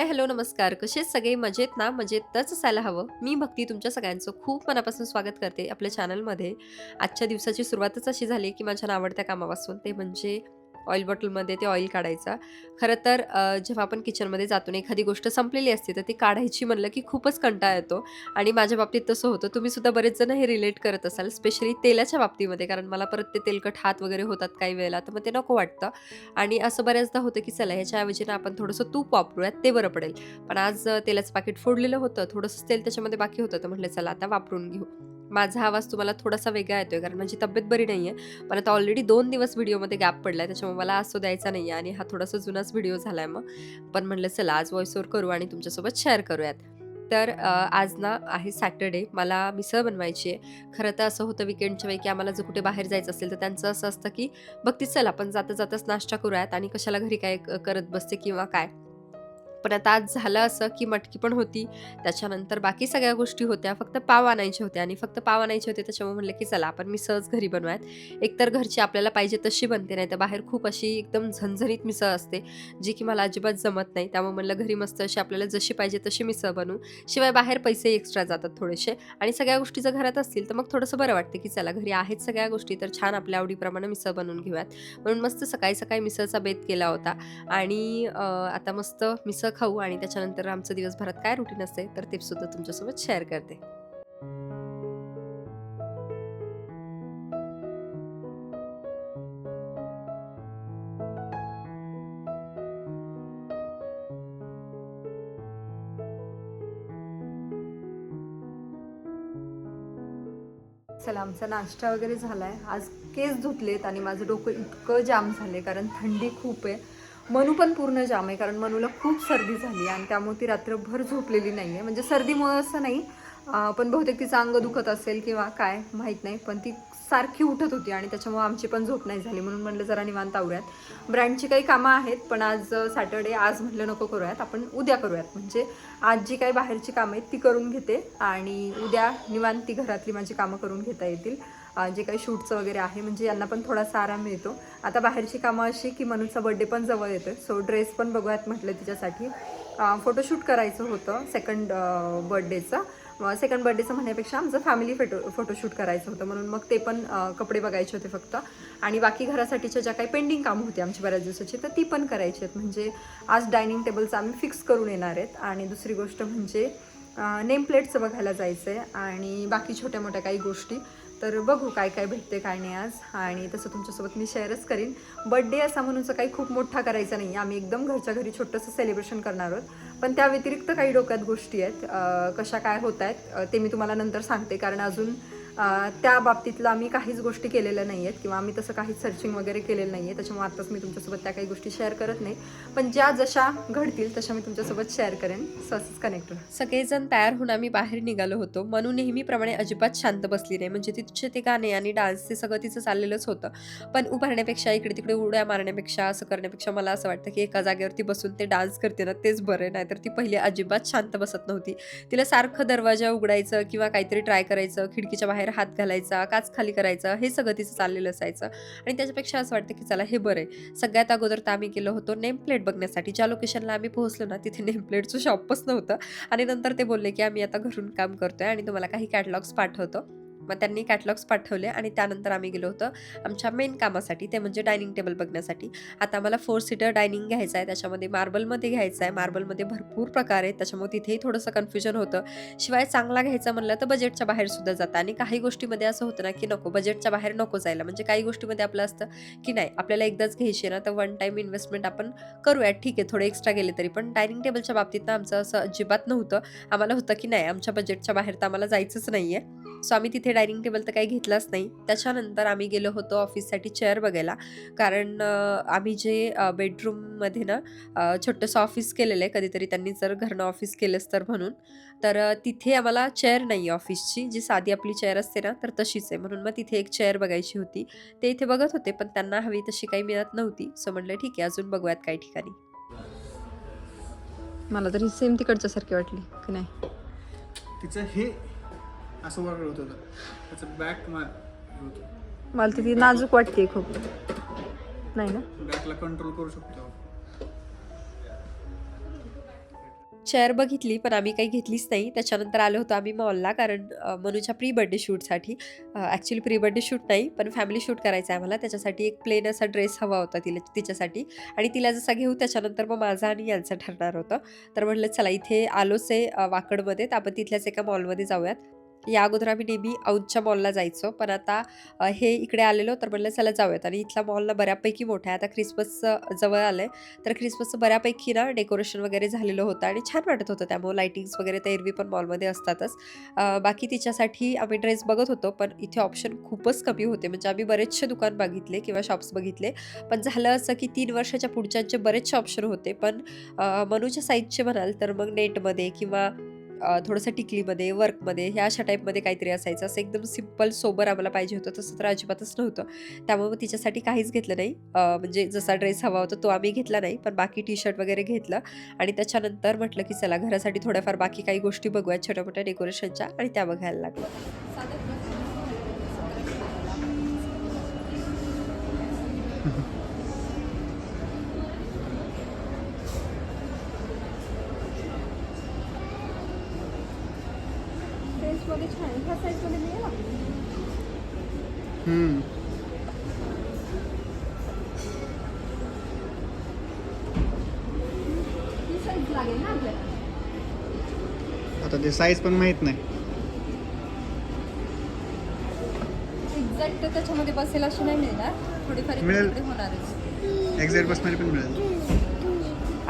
Hi hello नमस्कार. कसे सगळे? मजेत ना? मजेतच असायला हवं. मी भक्ती तुमच्या सगळ्यांचं खूप मनापासून स्वागत करते आपल्या चॅनलमध्ये आजच्या दिवसाची सुरुवातच अशी झाली की माझ्या आवडत्या कामापासून. ते म्हणजे ऑइल बॉटलमध्ये ते ऑइल काढायचा. खरं तर जेव्हा आपण किचनमध्ये जातो आणि एखादी गोष्ट संपलेली असते तर ती काढायची म्हणलं की खूपच कंटाळा येतो. आणि माझ्या बाबतीत तसं होतं. तुम्ही सुद्धा बरेच जण हे रिलेट करत असाल स्पेशली तेलाच्या बाबतीमध्ये कारण मला परत ते तेलकट हात वगैरे होतात काही वेळेला तर मग ते नको वाटतं. आणि असं बऱ्याचदा होतं की चला ह्याच्याऐवजी ना आपण थोडंसं तूप वापरूयात ते बरं पडेल. पण आज तेलाचं पाकिट फोडलेलं होतं थोडंसं तेल त्याच्यामध्ये बाकी होतं तर म्हटलं चला आता वापरून घेऊ. माझा आवाज तुम्हाला थोडासा वेगळा येतोय कारण माझी तब्येत बरी नाही आहे पण आता ऑलरेडी दोन दिवस व्हिडिओमध्ये गॅप पडला आहे त्याच्यामुळे मला असं द्यायचा नाही आहे आणि हा थोडासा जुनाच व्हिडिओ झाला आहे मग. पण म्हटलं चला आज व्हॉइस करू आणि तुमच्यासोबत शेअर करूयात. तर आज ना आहे सॅटर्डे मला मिसळ बनवायची आहे खरं तर असं होतं विकेंडच्या वेळी की आम्हाला जर कुठे बाहेर जायचं असेल तर त्यांचं असं असतं की बघ चल आपण जाता जाताच नाश्ता करूयात आणि कशाला घरी काय करत बसते किंवा काय? पण आता आज झालं असं की मटकी पण होती. त्याच्यानंतर बाकी सगळ्या गोष्टी होत्या. फक्त पाव आणायचे होते आणि फक्त पाव आणायचे होते त्याच्यामुळे म्हणलं की चला आपण मिसळच घरी बनवायत. एकतर घरची आपल्याला पाहिजे तशी बनते नाही तर बाहेर खूप अशी एकदम झणझणीत मिसळ असते जी की मला अजिबात जमत नाही. त्यामुळे म्हणलं घरी मस्त अशी आपल्याला जशी पाहिजे तशी मिसळ बनवू. शिवाय बाहेर पैसे एक्स्ट्रा जातात थोडेसे आणि सगळ्या गोष्टी जर घरात असतील तर मग थोडंसं बरं वाटतं की चला घरी आहेत सगळ्या गोष्टी तर छान आपल्या आवडीप्रमाणे मिसळ बनवून घेऊयात. म्हणून मस्त सकाळी सकाळी मिसळचा बेत केला होता आणि आता मस्त मिसळ खाऊ आणि त्याच्यानंतर आमचं दिवसभरात काय रुटीन असते तर ते सुद्धा तुमच्यासोबत शेअर करते. चला आमचा नाश्ता वगैरे झाला आहे आज केस धुतलेत आणि माझं डोकं इतकं जाम झाले कारण थंडी खूप आहे. मनू पण पूर्ण जाम आहे कारण मनूला खूप सर्दी झाली आणि त्यामुळे ती रात्रभर झोपलेली नाही आहे म्हणजे सर्दीमुळे असं नाही पण बहुतेक तिचं अंग दुखत असेल किंवा काय माहीत नाही पण ती सारखी उठत होती आणि त्याच्यामुळे आमची पण झोप नाही झाली म्हणून म्हणलं जरा निवांत आवरूयात. ब्रँडची काही कामं आहेत पण आज सॅटर्डे आज म्हटलं नको करूयात आपण उद्या करूयात. म्हणजे आज जी काही बाहेरची कामं आहेत ती करून घेते आणि उद्या निवांत ती घरातली माझी कामं करून घेता येतील. जे काही शूटचं वगैरे आहे म्हणजे यांना पण थोडासा आराम मिळतो. आता बाहेरची कामं अशी की मनूचा बड्डे पण जवळ येतोय. सो ड्रेस पण बघूयात म्हटलं तिच्यासाठी. फोटोशूट करायचं होतं सेकंड बर्थडेचं सेकंड बर्थडेचं म्हणण्यापेक्षा आमचं फॅमिली फोटो फोटोशूट करायचं होतं. म्हणून मग ते पण कपडे बघायचे होते फक्त. आणि बाकी घरासाठीच्या ज्या काही पेंडिंग कामं होती आमची बऱ्याच दिवसाची तर ती पण करायची आहेत. म्हणजे आज डायनिंग टेबलचं आम्ही फिक्स करून येणार आहेत. आणि दुसरी गोष्ट म्हणजे नेम प्लेटचं बघायला जायचं आहे आणि बाकी छोट्या मोठ्या काही गोष्टी. तर बघू काय काय भेटते काय नाही आज. आणि तसं तुमच्यासोबत मी शेअरच करीन. बड्डे असा म्हणूनचं काही खूप मोठा करायचा नाही. आम्ही एकदम घरच्या घरी छोटंसं सेलिब्रेशन करणार आहोत. पण त्या व्यतिरिक्त काही डोक्यात गोष्टी आहेत. कशा काय होत आहेत ते मी तुम्हाला नंतर सांगते. कारण अजून त्या बाबतीतलं आम्ही काहीच गोष्टी केलेल्या नाही आहेत किंवा आम्ही तसं काहीच सर्चिंग वगैरे केलेलं नाही आहे त्याच्यामुळे आत्ताच मी तुमच्यासोबत त्या काही गोष्टी शेअर करत नाही. पण ज्या जशा घडतील तशा मी तुमच्यासोबत शेअर करेन. सो कनेक्ट सगळेजण तयार होऊन आम्ही बाहेर निघालो होतो. मनू नेहमीप्रमाणे अजिबात शांत बसली नाही. म्हणजे तिचे ते गाणे आणि डान्स ते सगळं तिचं चाललेलंच होतं. पण उभारण्यापेक्षा इकडे तिकडे उड्या मारण्यापेक्षा असं करण्यापेक्षा मला असं वाटतं की एका जागेवरती बसून ते डान्स करते ना तेच बरं आहे. नाहीतर ती पहिली अजिबात शांत बसत नव्हती. तिला सारखं दरवाजा उघडायचं किंवा काहीतरी ट्राय करायचं खिडकीच्या बाहेर हात घालायचा काच खाली करायचा हे सगळं तिचं चाललेलं असायचं. आणि त्याच्यापेक्षा असं वाटतं की चला हे बरं आहे. सगळ्यात अगोदर तर आम्ही गेलो होतो नेम प्लेट बघण्यासाठी. ज्या लोकेशनला आम्ही पोहोचलो ना तिथे नेम प्लेटचं शॉपच नव्हतं. आणि नंतर ते बोलले की आम्ही आता घरून काम करतोय आणि तुम्हाला काही कॅटलॉग्स पाठवतो. मग त्यांनी कॅटलॉग्स पाठवले आणि त्यानंतर आम्ही गेलो होतो आमच्या मेन कामासाठी ते म्हणजे डायनिंग टेबल बघण्यासाठी. आता आम्हाला फोर सीटर डायनिंग घ्यायचं आहे त्याच्यामध्ये मार्बलमध्ये घ्यायचं आहे. मार्बलमध्ये भरपूर प्रकार आहेत त्याच्यामुळे तिथेही थोडंसं कन्फ्युजन होतं. शिवाय चांगला घ्यायचं म्हणलं तर बजेटच्या बाहेर सुद्धा जातं आणि काही गोष्टीमध्ये असं होतं ना की नको बजेटच्या बाहेर नको जायला. म्हणजे काही गोष्टीमध्ये आपलं असतं की नाही आपल्याला एकदाच घ्यायची आहे ना तर वन टाईम इन्व्हेस्टमेंट आपण करूयात. ठीक आहे थोडे एक्स्ट्रा गेले तरी पण. डायनिंग टेबलच्या बाबतीत ना आमचं असं अजिबात नव्हतं. आम्हाला होतं की नाही आमच्या बजेटच्या बाहेर तर आम्हाला जायचंच नाही आहे सो आम्ही तिथे डायनिंग टेबल तर काही घेतलाच नाही. त्याच्यानंतर आम्ही गेलो होतो ऑफिससाठी चेअर बघायला. कारण आम्ही जे बेडरूममध्ये ना छोटंसं ऑफिस केलेलं आहे कधीतरी त्यांनी जर घरनं ऑफिस केलंच तर म्हणून. तर तिथे आम्हाला चेअर नाही आहे ऑफिसची. जी साधी आपली चेअर असते ना तर तशीच आहे. म्हणून मग तिथे एक चेअर बघायची होती. ते इथे बघत होते पण त्यांना हवी तशी काही मिळत नव्हती. सो म्हटलं ठीक आहे अजून बघूयात काही ठिकाणी. मला तरी सेम तिकडच्या सारखी वाटली की नाही? तिचं हे असं होत होतं. त्याचं बॅक मार होतं. मला तर ती नाजूक वाटते खूप. नाही ना? बॅकला कंट्रोल करू शकतो चेअर बघितली पण आम्ही काही घेतलीच नाही. त्याच्यानंतर आलो होतो आम्ही मॉलला कारण मनूच्या प्री बर्थडे शूटसाठी ॲक्च्युली प्री बर्थडे शूट नाही पण फॅमिली शूट करायचं आहे आम्हाला. त्याच्यासाठी एक प्लेन असा ड्रेस हवा होता तिला तिच्यासाठी. आणि तिला जसा घेऊ त्याच्यानंतर मग माझा आणि यांचं ठरणार होतं. तर म्हटलं चला इथे आलोच आहे वाकडमध्ये. तर आपण तिथल्याच एका मॉलमध्ये जाऊयात. या अगोदर आम्ही नेहमी औंधच्या मॉलला जायचो. पण आता हे इकडे आलेलो तर म्हणलं चला जाऊयात. आणि इथला मॉलला बऱ्यापैकी मोठा आहे. आता ख्रिसमसचं जवळ आलं आहे तर ख्रिसमसचं बऱ्यापैकी ना डेकोरेशन वगैरे झालेलं होतं आणि छान वाटत होतं त्यामुळे. लाईटिंग्स वगैरे तर एरवी पण मॉलमध्ये असतातच. बाकी तिच्यासाठी आम्ही ड्रेस बघत होतो पण इथे ऑप्शन खूपच कमी होते. म्हणजे आम्ही बरेचसे दुकान बघितले किंवा शॉप्स बघितले. पण झालं असं की तीन वर्षाच्या पुढच्यांचे बरेचसे ऑप्शन होते. पण मनूच्या साईजचे म्हणाल तर मग नेटमध्ये किंवा थोडंसं टिकलीमध्ये वर्कमध्ये ह्या अशा टाईपमध्ये काहीतरी असायचं. असं एकदम सिंपल सोबर आम्हाला पाहिजे होतं. तसं तर अजिबातच नव्हतं. त्यामुळे मग तिच्यासाठी काहीच घेतलं नाही. म्हणजे जसा ड्रेस हवा होता तो आम्ही घेतला नाही पण बाकी टी शर्ट वगैरे घेतलं. आणि त्याच्यानंतर म्हटलं की चला घरासाठी थोड्याफार बाकी काही गोष्टी बघूयात छोट्या मोठ्या डेकोरेशनच्या आणि त्या बघायला लागलं. हम्म. आता ते साईज पण माहीत नाही एक्झॅक्ट त्याच्यामध्ये बसेल अशी नाही मिळणार थोडीफार मिळेल. होणारच एक्झॅक्ट बसणारी पण मिळेल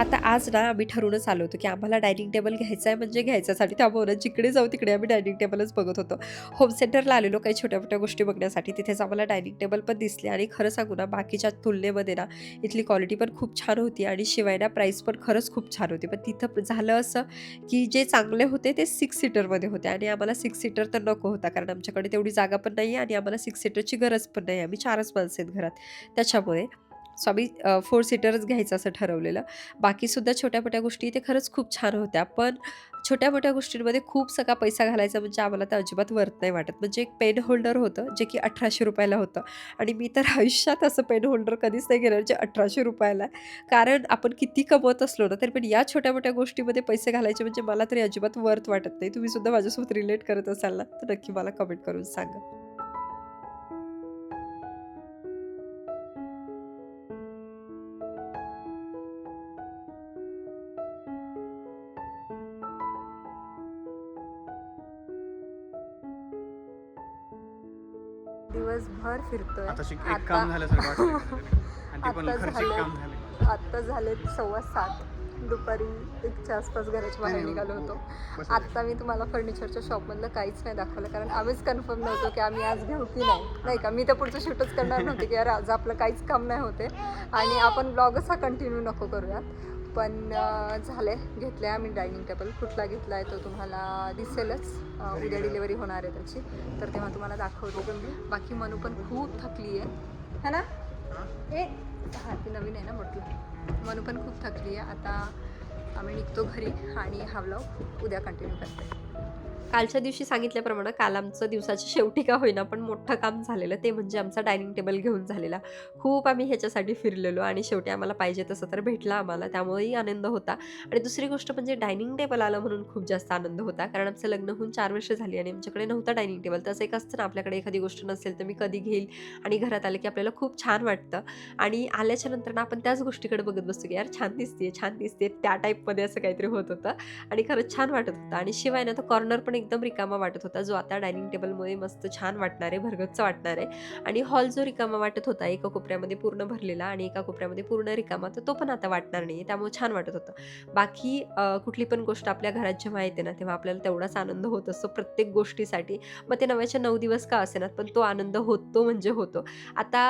आता आज ना आम्ही ठरूनच आलो होतो की आम्हाला डायनिंग टेबल घ्यायचा आहे म्हणजे घ्यायच्यासाठी त्यामुळे जिकडे जाऊ तिकडे आम्ही डायनिंग टेबलच बघत होतो. होम सेंटरला आलेलो काही छोट्या मोठ्या गोष्टी बघण्यासाठी. तिथेच आम्हाला डायनिंग टेबल पण दिसले आणि खरं सांगू ना बाकीच्या तुलनेमध्ये ना इथली क्वालिटी पण खूप छान होती आणि शिवाय ना प्राईस पण खरंच खूप छान होती. पण तिथं झालं असं की जे चांगले होते ते सिक्स सीटरमध्ये होते आणि आम्हाला सिक्स सीटर तर नको होता कारण आमच्याकडे तेवढी जागा पण नाही आहे आणि आम्हाला सिक्स सीटरची गरज पण नाही. आम्ही चारच माणसं आहेत घरात. त्याच्यामुळे सो आम्ही फोर सीटरच घ्यायचं असं ठरवलेलं. बाकीसुद्धा छोट्या मोठ्या गोष्टी इथे खरंच खूप छान होत्या. पण छोट्या मोठ्या गोष्टींमध्ये खूप सगळा पैसा घालायचा म्हणजे आम्हाला तर अजिबात वर्त नाही वाटत. म्हणजे एक पेन होल्डर होतं जे की अठराशे रुपयाला होतं. आणि मी तर आयुष्यात असं पेन होल्डर कधीच नाही घेणार जे अठराशे रुपयाला आहे. कारण आपण किती कमवत असलो ना तरी पण या छोट्या मोठ्या गोष्टीमध्ये पैसे घालायचे म्हणजे मला तरी अजिबात वर्थ वाटत नाही. तुम्हीसुद्धा माझ्यासोबत रिलेट करत असाल ना तर नक्की मला कमेंट करून सांगा. फिरतोय. आता शिक एक आता- काम झाल्यासारखं वाटतं आणि ते पण आता खर्चिक झालं. काम झालं आत्ता झालेत सव्वा सात. दुपारी एकच्या आसपास घराच्या बाहेर नाही, निघालो हो, होतो. बस आत्ता मी तुम्हाला फर्निचरच्या शॉपमधलं काहीच नाही दाखवलं कारण आम्हीच कन्फर्म नव्हतो की आम्ही आज घेऊ की नाही. नाही का? मी तर पुढचं शूटच करणार नव्हते की यार आज आपलं काहीच काम नाही होते. आणि आपण ब्लॉगच हा कंटिन्यू नको करूयात. पण झाले घेतले आम्ही डायनिंग टेबल. कुठला घेतला आहे तो तुम्हाला दिसेलच. उद्या डिलिव्हरी होणार आहे त्याची. तर तेव्हा तुम्हाला दाखवतो. बाकी मनू पण खूप थकली आहे है ना? ए हा ती नवीन आहे ना म्हटलं. मनू पण खूप थकली आहे आता आम्ही निघतो घरी आणि हा व्लॉग उद्या कंटिन्यू करते. कालच्या दिवशी सांगितल्याप्रमाणे काल आमचं दिवसाच्या शेवटी का होईना पण मोठं काम झालेलं ते म्हणजे आमचा डायनिंग टेबल घेऊन झालेला. खूप आम्ही ह्याच्यासाठी फिरलेलो आणि शेवटी आम्हाला पाहिजे तसं तर भेटला आम्हाला त्यामुळेही आनंद होता. आणि दुसरी गोष्ट म्हणजे डायनिंग टेबल आलं म्हणून खूप जास्त आनंद होता कारण आमचं लग्न होऊन चार वर्ष झाली आणि आमच्याकडे नव्हतं डायनिंग टेबल. तसं एक असतं ना आपल्याकडे एखादी गोष्ट नसेल तर मी कधी घेईल आणि घरात आलं की आपल्याला खूप छान वाटतं. आणि आल्याच्यानंतर ना आपण त्याच गोष्टीकडे बघत बसतो की यार छान दिसते छान दिसते त्या टाईपमध्ये असं काहीतरी होत होतं आणि खरंच छान वाटत होतं. आणि शिवाय ना तो कॉर्नर पण एकदम रिकामा वाटत होता. जो आता डायनिंग टेबलमध्ये मस्त छान वाटणार आहे भरगच्च वाटणार. आहे आणि हॉल जो रिकामा वाटत होता एका कोपऱ्यामध्ये पूर्ण भरलेला आणि एका कोपऱ्यामध्ये पूर्ण रिकामा तर तो पण आता वाटणार नाही त्यामुळे छान वाटत होतं. बाकी कुठली पण गोष्ट आपल्या घरात जेव्हा येते ना तेव्हा आपल्याला तेवढाच आनंद होत असतो प्रत्येक गोष्टीसाठी. मग ते नव्याच्या नऊ दिवस का असेनात पण तो आनंद होतो म्हणजे होतो. आता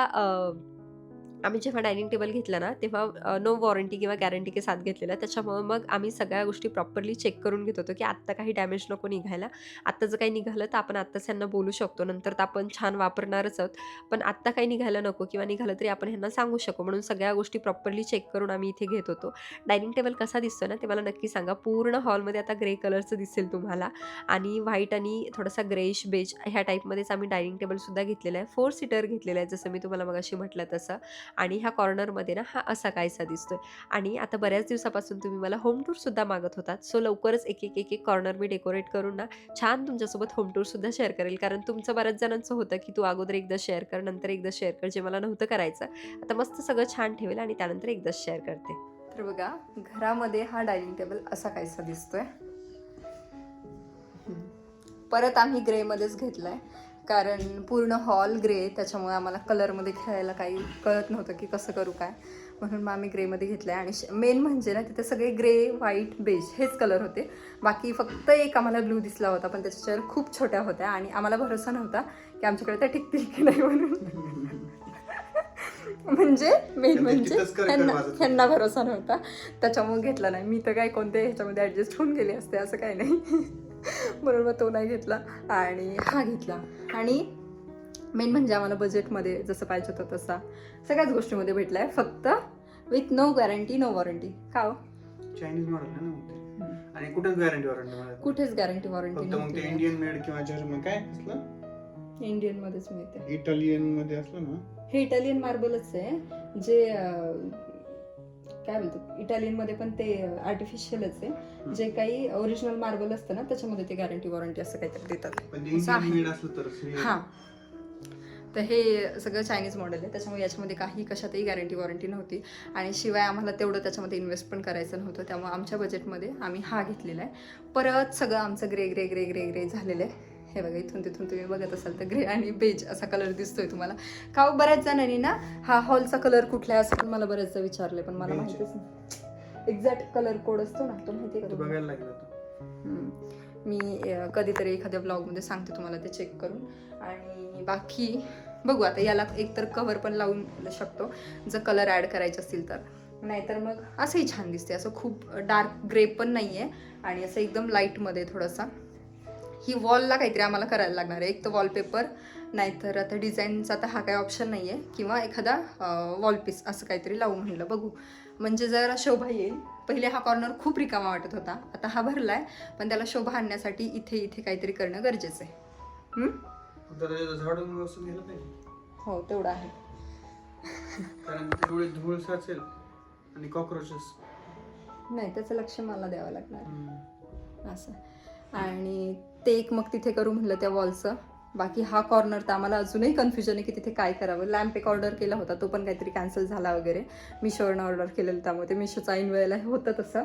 आम्ही जेव्हा डायनिंग टेबल घेतला ना तेव्हा नो वॉरंटी किंवा गॅरंटी के साथ घेतलेला. त्याच्यामुळे मग आम्ही सगळ्या गोष्टी प्रॉपरली चेक करून घेत होतो की आत्ता काही डॅमेज नको निघायला. आत्ता जर काही निघालं तर आपण आत्ताच यांना बोलू शकतो. नंतर तर आपण छान वापरणारच आहोत. पण आत्ता काही निघायला नको किंवा निघालं तरी आपण ह्यांना सांगू शकू. म्हणून सगळ्या गोष्टी प्रॉपरली चेक करून आम्ही इथे घेत होतो. डायनिंग टेबल कसा दिसतो ना ते मला नक्की सांगा. पूर्ण हॉलमध्ये आता ग्रे कलरचं दिसेल तुम्हाला. आणि व्हाईट आणि थोडासा ग्रेश बेज ह्या टाईपमध्येच आम्ही डायनिंग टेबलसुद्धा घेतलेला आहे. फोर सीटर घेतलेला आहे जसं मी तुम्हाला मगाशी म्हटलं तसं. आणि ह्या कॉर्नरमध्ये ना हा असा कायसा दिसतोय. आणि आता बऱ्याच दिवसापासून तुम्ही मला होम टूरसुद्धा मागत होतात. सो लवकरच एक एक एक एक कॉर्नर मी डेकोरेट करून ना छान तुमच्यासोबत होम टूरसुद्धा शेअर करेल. कारण तुमचं बऱ्याच जणांचं होतं की तू अगोदर एकदा शेअर कर नंतर एकदा शेअर कर जे मला नव्हतं करायचं. आता मस्त सगळं छान ठेवेल आणि त्यानंतर एकदाच शेअर करते. तर बघा घरामध्ये हा डायनिंग टेबल असा काहीसा दिसतोय. परत आम्ही ग्रेमध्येच घेतलाय. कारण पूर्ण हॉल ग्रे त्याच्यामुळे आम्हाला कलरमध्ये खेळायला काही कळत नव्हतं की कसं करू काय. म्हणून मग आम्ही ग्रेमध्ये घेतलं आहे आणि मेन म्हणजे ना तिथे सगळे ग्रे व्हाईट बेज हेच कलर होते. बाकी फक्त एक आम्हाला ब्लू दिसला होता पण त्याच्या चेअर खूप छोट्या होत्या. आणि आम्हाला भरोसा नव्हता की आमच्याकडे त्या टिकतील की नाही म्हणून. म्हणजे मेन म्हणजे कर ह्यांना. ह्यांना भरोसा नव्हता. त्याच्यामुळे घेतला नाही. मी तर काय कोणत्या ह्याच्यामध्ये ॲडजस्ट होऊन गेले असते असं काही नाही. मग तो नाही घेतला आणि हा घेतला. आणि मेन म्हणजे आम्हाला बजेटमध्ये जसं पाहिजे होतं तसा सगळ्याच गोष्टीमध्ये भेटला आहे फक्त with no guarantee no warranty का हो? चायनीज मॉडेल ना. आणि कुठेच गॅरंटी वॉरंटी कुठेच गॅरंटी वॉरंटी फक्त मग ते इंडियन मेड किंवा जर्मन काय असलं? इंडियनमध्येच मिळते. इटालियनमध्ये असलं ना? हे इटालियन मार्बलच आहे. जे काय बोलतो इटालियनमध्ये पण ते आर्टिफिशियलच आहे. जे काही ओरिजिनल मार्बल असतं ना त्याच्यामध्ये ते गॅरंटी वॉरंटी असं काहीतरी देतात. हां तर हे सगळं चायनीज मॉडेल आहे. त्याच्यामुळे याच्यामध्ये काही कशातही गॅरंटी वॉरंटी नव्हती. आणि शिवाय आम्हाला तेवढं त्याच्यामध्ये इन्व्हेस्ट पण करायचं नव्हतं. त्यामुळे आमच्या बजेटमध्ये आम्ही हा घेतलेला आहे. परत सगळं आमचं grey grey grey grey grey झालेलं आहे. हे बघा इथून तिथून तुम्ही बघत असाल तर ग्रे आणि बेज असा कलर दिसतोय तुम्हाला. का हो, बऱ्याच जणांनी ना हा हॉलचा कलर कुठला आहे असं पण मला बऱ्याचदा विचारले पण मला. माहितीच नाही एक्झॅक्ट कलर कोड असतो ना तो माहिती का. मी कधीतरी एखाद्या ब्लॉगमध्ये सांगते तुम्हाला ते चेक करून. आणि बाकी बघू आता याला एकतर कवर पण लावून शकतो. जर कलर ॲड करायचे असतील तर. नाहीतर मग असंही छान दिसते असं खूप डार्क ग्रे पण नाही आहे आणि असं एकदम लाईटमध्ये थोडासा. ही वॉलला काहीतरी आम्हाला करायला लागणार आहे. एक तर वॉलपेपर नाहीतर आता डिझाईनचा तर हा काही ऑप्शन नाही आहे किंवा एखादा वॉलपीस असं काहीतरी लावू म्हणलं. बघू. म्हणजे जरा शोभा येईल. पहिले हा कॉर्नर खूप रिकामा वाटत होता. आता हा भरला आहे पण त्याला शोभा आणण्यासाठी इथे इथे काहीतरी करणं गरजेचं आहे. हो तेवढं आहे. कारण आणि कॉक्रोचेस नाही त्याचं लक्ष मला द्यावं लागणार. असं. आणि ते एक मग तिथे करू म्हणलं त्या वॉलचं बाकी हा कॉर्नर तर आम्हाला अजूनही कन्फ्युजन आहे की तिथे काय करावं. लॅम्प एक ऑर्डर केला होता तो पण काहीतरी कॅन्सल झाला वगैरे. मिशोवरनं ऑर्डर केलेलं त्यामुळे ते मिशोचा ऐन वेळेला होतं तसं.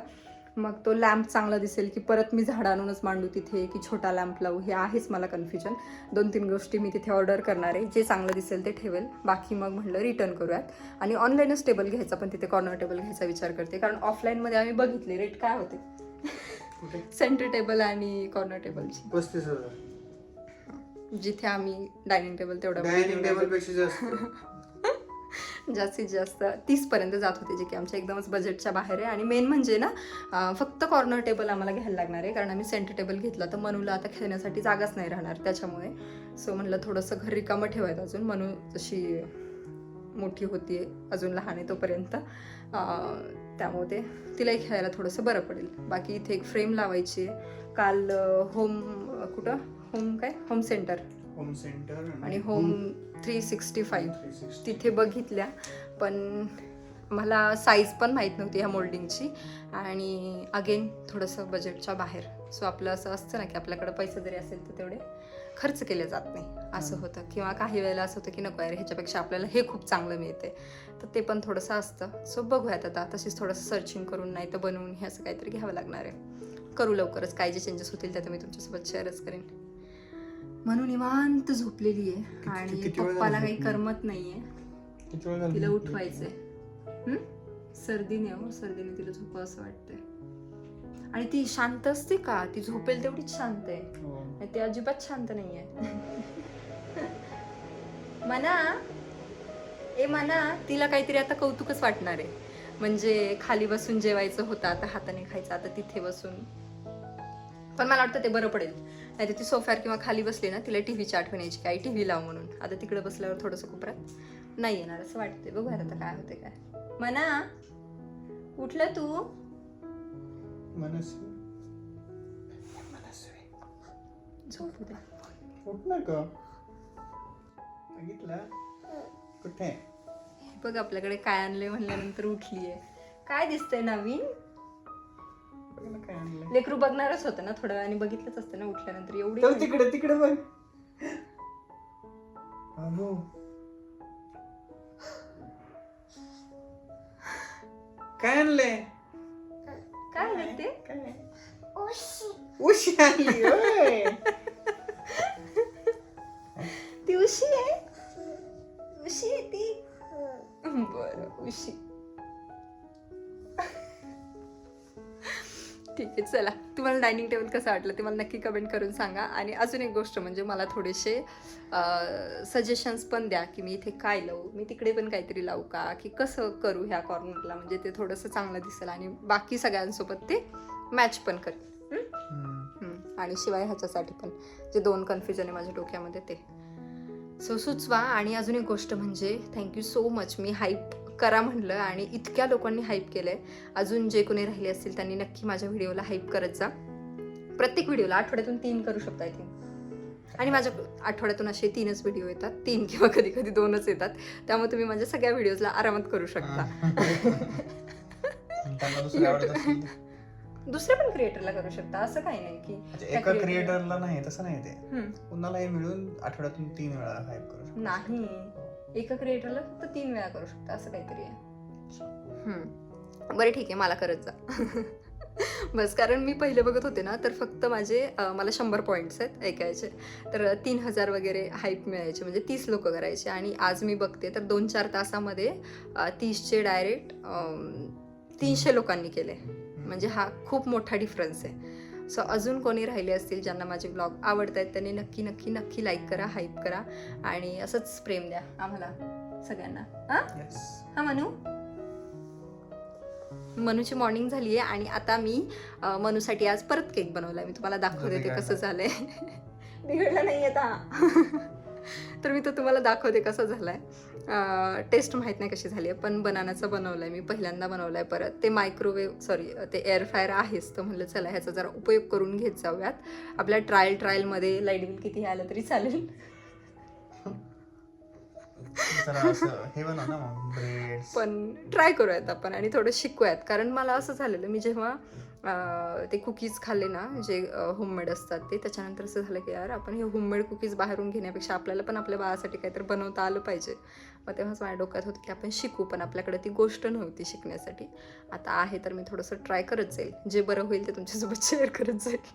मग तो लॅम्प चांगला दिसेल की परत मी झाड आणूनच मांडू तिथे की छोटा लॅम्प लावू. हे आहेच मला कन्फ्युजन दोन तीन गोष्टी मी तिथे ऑर्डर करणार आहे. जे चांगलं दिसेल ते ठेवेल. बाकी मग म्हटलं रिटर्न करूयात. आणि ऑनलाईनच टेबल घ्यायचा पण तिथे कॉर्नर टेबल घ्यायचा विचार करते. कारण ऑफलाईनमध्ये आम्ही बघितले. रेट काय होते? सेंटर टेबल आणि कॉर्नर टेबलची. पस्तीस हजार. जिथे आम्ही डायनिंग टेबल डायनिंग तेवढं टेबलपेक्षा जास्त. जास्तीत जास्त तीसपर्यंत जात होते जे की आमच्या एकदमच बजेटच्या बाहेर आहे. आणि मेन म्हणजे ना फक्त कॉर्नर टेबल आम्हाला घ्यायला लागणार आहे कारण आम्ही सेंटर टेबल घेतला तर मनूला आता खेळण्यासाठी जागाच नाही राहणार त्याच्यामुळे. सो म्हणलं थोडंसं घर रिकामं ठेवायचं अजून मनू जशी मोठी होती अजून लहान आहे तोपर्यंत. त्यामुळे ते तिलाही खेळायला थोडंसं बरं पडेल. बाकी इथे एक फ्रेम लावायची आहे. काल होम कुठं? होम काय? होम सेंटर होम सेंटर आणि होम थ्री सिक्स्टी फाईव्ह तिथे बघितल्या. पण मला साईज पण माहीत नव्हती ह्या मोल्डिंगची आणि अगेन थोडंसं बजेटच्या बाहेर. सो आपलं असं असतं ना की आपल्याकडे पैसे जरी असेल तर तेवढे. खर्च केले जात नाही. असं होतं. किंवा काही वेळेला असं होतं की नको यार ह्याच्यापेक्षा आपल्याला हे खूप चांगलं मिळते तर ते पण थोडंसं असतं. सो बघूयात आता. तशीच थोडंसं सर्चिंग करून नाही तर बनवून हे असं काहीतरी घ्यावं लागणार आहे. करू लवकरच. काय जे चेंजेस होतील त्या तर मी तुमच्यासोबत शेअरच करेन. म्हणून निवांत झोपलेली आहे. आणि पप्पाला काही? करमत नाहीये? तिला उठवायचंय? सर्दीने हो. सर्दीने तिला झोपावं असं वाटतंय. आणि ती शांत असते का? ती झोपेल तेवढीच शांत आहे. हो. ती अजिबात शांत नाहीये. मना ए मना तिला काहीतरी आता कौतुकच वाटणार आहे. म्हणजे खाली बसून जेवायचं होतं आता हाताने खायचं आता तिथे बसून. पण मला वाटतं ते बरं पडेल. नाही ती सोफ्यावर किंवा खाली बसली ना तिला टीव्हीची आठवण यायची काय टीव्ही लाव म्हणून. आता तिकडे बसल्यावर थोडंसं कोपऱ्यात नाही येणार असं वाटतंय. बघू आता काय होते काय. मना उठलं तू? मनस्वी मनस्वी झोपू दे उठ ना का बघितलं कुठे बघ आपल्याकडे काय आणले म्हणल्यानंतर उठलीये. काय दिसतंय नवीन? बघ ना काय आणलंय. लेकरू बघणारच होतं ना थोड्या वेळाने बघितलंच असतं ना उठल्यानंतर एवढी तिकडे तिकडे बघ. काय आणलंय? काय आहे ते काय उशी आणली होय. ती उशी आहे उशी आहे ती बर उशी ठीक आहे चला तुम्हाला डायनिंग टेबल कसं वाटलं ते मला नक्की कमेंट करून सांगा. आणि अजून एक गोष्ट म्हणजे मला थोडेसे सजेशन्स पण द्या की मी इथे काय लावू? मी तिकडे पण काहीतरी लावू का? की कसं करू ह्या कॉर्नरला म्हणजे ते थोडंसं चांगलं दिसेल. आणि बाकी सगळ्यांसोबत ते मॅच पण करेल. आणि शिवाय ह्याच्यासाठी पण जे दोन कन्फ्युजन आहे माझ्या डोक्यामध्ये ते. सो सुचवा. आणि अजून एक गोष्ट म्हणजे थँक्यू सो मच मी हाईप करा म्हणलं आणि इतक्या लोकांनी हाईप केलं आहे अजून जे कोणी राहिले असतील त्यांनी नक्की माझ्या व्हिडिओला हाईप करत जा. प्रत्येक व्हिडिओला आठवड्यातून तीन करू शकता आय थिंक आणि माझ्या आठवड्यातून असे तीनच व्हिडिओ येतात. तीन किंवा कधी कधी दोनच येतात. त्यामुळे तुम्ही माझ्या सगळ्या व्हिडिओजला आरामात करू शकता. दुसऱ्या पण क्रिएटरला करू शकता. असं काही नाही की म्हणजे एका क्रिएटरला नाही तसं नाही ते. हम्म. कुणाला हे मिळून आठवड्यातून तीन वेळा हाईप करू नाही. एका क्रिएटरला फक्त तीन वेळा करू शकता असं काहीतरी आहे. बरं ठीक आहे मला करत जा. बस कारण मी पहिले बघत होते ना तर फक्त माझे मला शंभर पॉईंट्स आहेत ऐकायचे. तर तीन हजार वगैरे हाईप मिळायचे म्हणजे तीस लोक करायचे. आणि आज मी बघते तर दोन चार तासामध्ये तीसचे डायरेक्ट तीनशे लोकांनी केले. म्हणजे हा खूप मोठा डिफरन्स आहे. सो अजून कोणी राहिले असतील ज्यांना माझे ब्लॉग आवडत आहेत त्यांनी नक्की नक्की नक्की लाईक करा हाईप करा आणि असंच प्रेम द्या आम्हाला सगळ्यांना. हां. हा मनू? मनूची मॉर्निंग झाली आहे आणि आता मी मनूसाठी आज परत केक बनवलाय. मी तुम्हाला दाखवते ते कसं झालंय. बिघडलं नाही आता. तर मी तो तुम्हाला दाखवते कसं झालंय. टेस्ट माहीत नाही कशी झाली आहे पण बनानाचं बनवलंय मी पहिल्यांदा बनवलंय परत. ते मायक्रोवेव्ह सॉरी ते एअर फ्रायर आहेच तर म्हणलं चला ह्याचा जरा उपयोग करून घेत जाऊयात. आपल्या ट्रायल ट्रायलमध्ये लाइट बिल किती आलं तरी चालेल. हे पण ट्राय करूयात आपण आणि थोडं शिकूयात. कारण मला असं झालेलं मी जेव्हा ते कुकीज खाल्ले ना जे होममेड असतात ते त्याच्यानंतर असं झालं की यार आपण हे होममेड कुकीज बाहेरून घेण्यापेक्षा आपल्याला पण आपल्या बाळासाठी काहीतरी बनवता आलं पाहिजे. मग तेव्हाच माझ्या डोक्यात होतं की आपण शिकू पण आपल्याकडे ती गोष्ट नव्हती शिकण्यासाठी. आता आहे तर मी थोडंसं ट्राय करत जाईल. जे बरं होईल ते तुमच्यासोबत शेअर करत जाईल.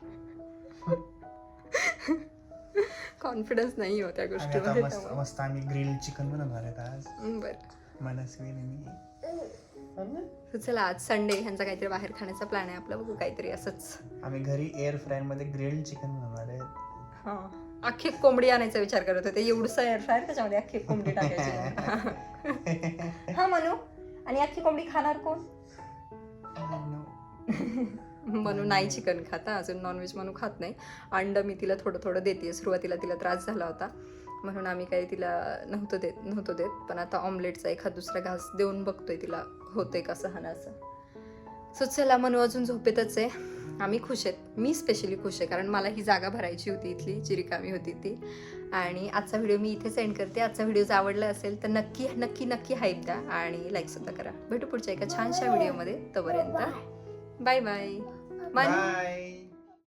कॉन्फिडन्स नाही हो त्या गोष्टीमध्ये मस्त आम्ही ग्रिल चिकन बनवणार आहेत आज. बरं. मनस्वी चला आज संडे ह्यांचा काहीतरी बाहेर खाण्याचा प्लॅन आहे आपला. बघू काहीतरी असंच. आम्ही घरी एअर फ्रायरमध्ये ग्रिल्ड चिकन बनवणार आहेत हा. अख्खी कोंबडी आणायचा विचार करत होते. एवढंसं एअर फ्रायर त्याच्यामध्ये अख्खी कोंबडी टाकायची. हा मनू. आणि अख्खी कोंबडी खाणार कोण? मनू. नाही चिकन खाता अजून नॉनव्हेज मनू खात नाही. अंड मी तिला थोडं थोडं देते सुरुवातीला तिला त्रास झाला होता. म्हणून आम्ही काही तिला नव्हतं देत नव्हतं देत. पण आता ऑमलेटचा एखाद दुसरा घास देऊन बघतोय तिला. होतंय का सहन असं सो चला मनू अजून झोपेतच आहे. आम्ही खुश आहेत. मी स्पेशली खुश आहे कारण मला ही जागा भरायची होती इथली जी रिकामी होती ती. आणि आजचा व्हिडिओ मी इथे सेंड करते. आजचा व्हिडिओ जर आवडला असेल तर नक्की नक्की नक्की हाईप द्या आणि लाईक सुद्धा करा. भेटू पुढच्या एका छानशा व्हिडिओमध्ये तोपर्यंत बाय बाय मन? बाय